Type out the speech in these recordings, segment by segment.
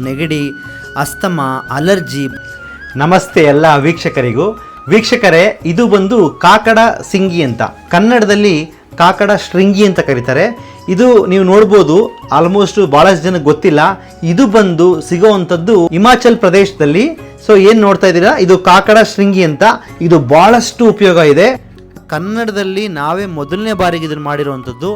ನೆಗಡಿ asthma allergy. ನಮಸ್ತೆ ಎಲ್ಲ ವೀಕ್ಷಕರಿಗೂ. ವೀಕ್ಷಕರೇ ಇದು ಬಂದು ಕಾಕಡ ಸಿಂಗಿ ಅಂತ. ಕನ್ನಡದಲ್ಲಿ ಕಾಕಡ ಶೃಂಗಿ ಅಂತ ಕರೀತಾರೆ. ಇದು ನೀವು ನೋಡ್ಬೋದು ಆಲ್ಮೋಸ್ಟ್ ಭಾಳಷ್ಟು ಜನಕ್ಕೆ ಗೊತ್ತಿಲ್ಲ. ಇದು ಬಂದು ಸಿಗೋವಂಥದ್ದು ಹಿಮಾಚಲ್ ಪ್ರದೇಶದಲ್ಲಿ. ಸೊ ಏನು ನೋಡ್ತಾ ಇದ್ದೀರಾ? ಇದು ಕಾಕಡ ಶೃಂಗಿ ಅಂತ. ಇದು ಭಾಳಷ್ಟು ಉಪಯೋಗ ಇದೆ. ಕನ್ನಡದಲ್ಲಿ ನಾವೇ ಮೊದಲನೇ ಬಾರಿಗೆ ಇದನ್ನು ಮಾಡಿರುವಂಥದ್ದು.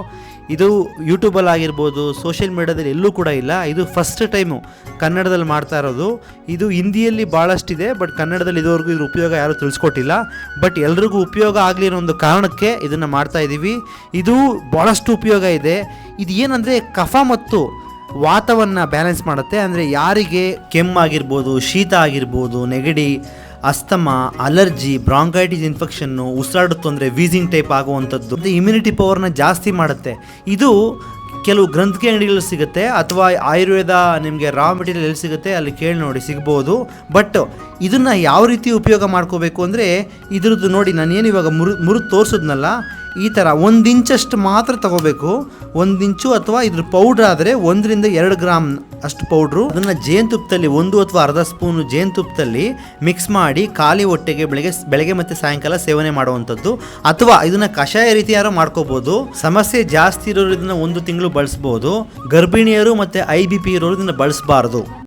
ಇದು ಯೂಟ್ಯೂಬಲ್ಲಿ ಆಗಿರ್ಬೋದು ಸೋಷಿಯಲ್ ಮೀಡಿಯಾದಲ್ಲಿ ಎಲ್ಲೂ ಕೂಡ ಇಲ್ಲ. ಇದು ಫಸ್ಟ್ ಟೈಮು ಕನ್ನಡದಲ್ಲಿ ಮಾಡ್ತಾ ಇರೋದು. ಇದು ಹಿಂದಿಯಲ್ಲಿ ಭಾಳಷ್ಟಿದೆ ಬಟ್ ಕನ್ನಡದಲ್ಲಿ ಇದುವರೆಗೂ ಇದ್ರ ಉಪಯೋಗ ಯಾರೂ ತಿಳಿಸ್ಕೊಟ್ಟಿಲ್ಲ. ಬಟ್ ಎಲ್ರಿಗೂ ಉಪಯೋಗ ಆಗಲಿ ಅನ್ನೋ ಒಂದು ಕಾರಣಕ್ಕೆ ಇದನ್ನು ಮಾಡ್ತಾ ಇದ್ದೀವಿ ಇದು ಭಾಳಷ್ಟು ಉಪಯೋಗ ಇದೆ. ಇದು ಏನಂದರೆ ಕಫ ಮತ್ತು ವಾತವನ್ನು ಬ್ಯಾಲೆನ್ಸ್ ಮಾಡುತ್ತೆ. ಅಂದರೆ ಯಾರಿಗೆ ಕೆಮ್ಮಾಗಿರ್ಬೋದು ಶೀತ ಆಗಿರ್ಬೋದು, ನೆಗಡಿ ಅಸ್ತಮ, ಅಲರ್ಜಿ ಬ್ರಾಂಕೈಟಿಸ್ ಇನ್ಫೆಕ್ಷನ್ನು ಉಸಿರಾಡುತ್ತೆ ಅಂದರೆ ವೀಸಿಂಗ್ ಟೈಪ್ ಆಗುವಂಥದ್ದು. ಇಮ್ಯುನಿಟಿ ಪವರ್ನ ಜಾಸ್ತಿ ಮಾಡುತ್ತೆ. ಇದು ಕೆಲವು ಗ್ರಂಥಿಕೆ ಅಂಗಡಿಗಳಲ್ಲಿ ಸಿಗುತ್ತೆ, ಅಥವಾ ಆಯುರ್ವೇದ ನಿಮಗೆ ರಾ ಮೆಟೀರಿಯಲ್ ಎಲ್ಲಿ ಸಿಗುತ್ತೆ ಅಲ್ಲಿ ಕೇಳಿ ನೋಡಿ, ಸಿಗ್ಬೋದು. ಬಟ್ ಇದನ್ನು ಯಾವ ರೀತಿ ಉಪಯೋಗ ಮಾಡ್ಕೋಬೇಕು ಅಂದರೆ, ಇದ್ರದ್ದು ನೋಡಿ, ನಾನು ಏನು ಇವಾಗ ಮುರು ಮುರಿದು ತೋರಿಸಿದ್ನಲ್ಲ ಈ ಥರ ಒಂದು ಇಂಚಷ್ಟು ಮಾತ್ರ ತಗೋಬೇಕು. ಒಂದು ಇಂಚು ಅಥವಾ ಇದ್ರ ಪೌಡ್ರ್ ಆದರೆ ಒಂದರಿಂದ ಎರಡು ಗ್ರಾಮ್ ಅಷ್ಟು ಪೌಡ್ರು. ಅದನ್ನು ಜೇನುತುಪ್ಪದಲ್ಲಿ ಒಂದು ಅಥವಾ ಅರ್ಧ ಸ್ಪೂನು ಜೇನುತುಪ್ಪದಲ್ಲಿ ಮಿಕ್ಸ್ ಮಾಡಿ ಖಾಲಿ ಹೊಟ್ಟೆಗೆ ಬೆಳಗ್ಗೆ ಬೆಳಗ್ಗೆ ಮತ್ತು ಸಾಯಂಕಾಲ ಸೇವನೆ ಮಾಡುವಂಥದ್ದು. ಅಥವಾ ಇದನ್ನು ಕಷಾಯ ರೀತಿ ಯಾರೋ ಮಾಡ್ಕೋಬೋದು. ಸಮಸ್ಯೆ ಜಾಸ್ತಿ ಇರೋರು ಇದನ್ನು ಒಂದು ತಿಂಗಳು ಬಳಸ್ಬೋದು. ಗರ್ಭಿಣಿಯರು ಮತ್ತು ಐ ಬಿ ಪಿ ಇರೋರು ಇದನ್ನು ಬಳಸಬಾರ್ದು.